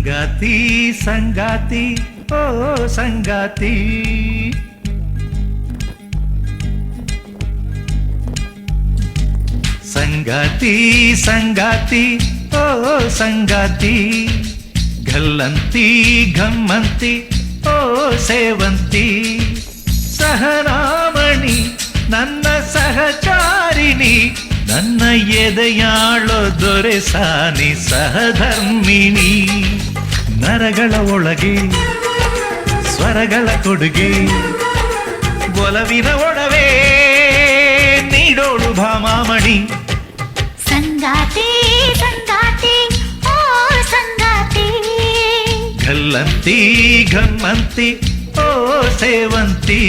సంగతి సంగతి ఓ సంగతి. సంగతి సంగతి ఓ సంగతి. గల్లంతి గమ్మంతి ఓ సేవంతి. సహనామణి నన్న సహచారిణి ನನ್ನ ಎದೆಯಾಳೋ ದೊರೆ ಸಾನಿ ಸಹಧರ್ಮಿಣಿ ನರಗಳ ಒಳಗೆ ಸ್ವರಗಳ ಕೊಡುಗೆ ಒಲವಿನ ಒಡವೆ ನೀಡೋಳು ಭಾಮಾಮಣಿ ಸಂಗಾತಿ ಸಂಗಾತಿ ಓ ಸಂಗಾತಿ ಗಲ್ಲಂತಿ ಘಮ್ಮಂತಿ ಓ ಸೇವಂತಿ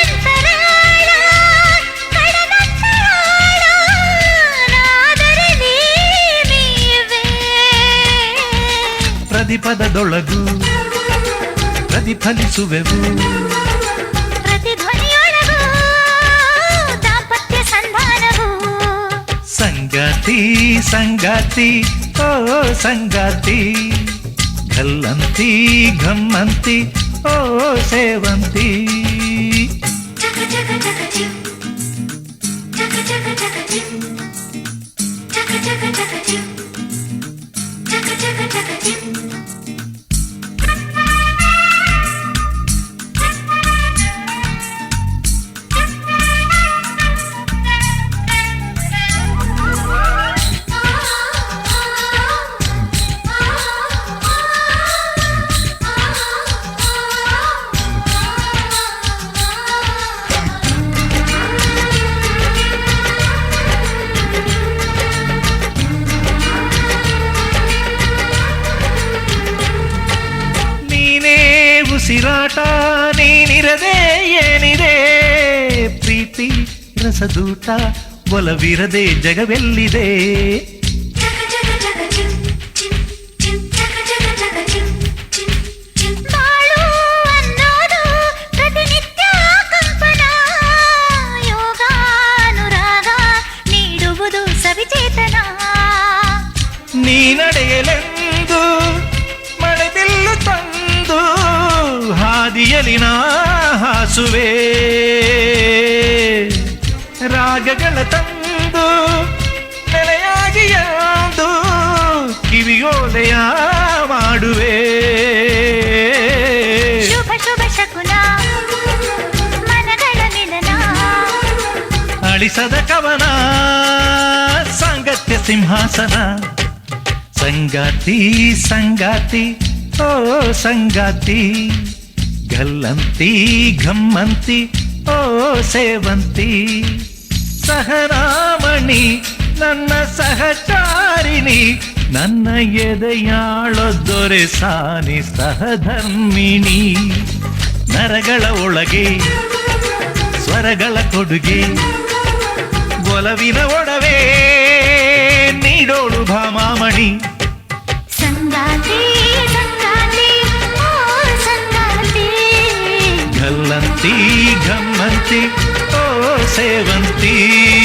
ಅಂತರಾಳ ಕಡಲಂತರಾಳ ನಾದರೆ ನೀವೇ ಪ್ರತಿಪದದೊಳಗು ಪ್ರತಿಫಲಿಸುವೆವು సంగతి సంగతి ఓ సంగతి. గల్లంతి ఘమ్మంతి ఓ సేవంతి. Thank you. ಉಸಿರಾಟ ನೀನಿರದೆ ಏನಿದೆ? ಪ್ರೀತಿ ರಸದೂಟ ಒಲವಿರದೆ ಜಗವೆಲ್ಲಿದೆ? ಹಾದಿಯಲಿ ನಾ ಹಾಸುವೆ ರಾಗಗಳ ತಂದು ನೆಲೆಯಾಗಿ ಎಂದು ಕಿವಿಯೋಲೆಯ ಮಾಡುವೆ ಶುಭ ಶುಭ ಶಕುನ ಮನಗಳ ಮಿಲನ ಅಳಿಸದ ಕವನ ಸಾಂಗತ್ಯ ಸಿಂಹಾಸನ ಸಂಗಾತಿ ಸಂಗಾತಿ ಓ ಸಂಗಾತಿ ಗಲ್ಲಂತಿ ಘಮ್ಮಂತಿ ಓ ಸೇವಂತಿ ಸಹರಾಮಣಿ ನನ್ನ ಸಹಚಾರಿಣಿ ನನ್ನ ಎದೆಯಾಳೋ ದೊರೆ ಸಾನಿ ಸಹಧರ್ಮಿಣಿ ನರಗಳ ಒಳಗೆ ಸ್ವರಗಳ ಕೊಡುಗೆ ಒಲವಿನ ಒಡವೆ ನೀಡೋಳು ಭಾಮಾಮಣಿ ಸಂಗಾತಿ ಸಂಗಾತಿ सेवन्ती ओ सेवन्ती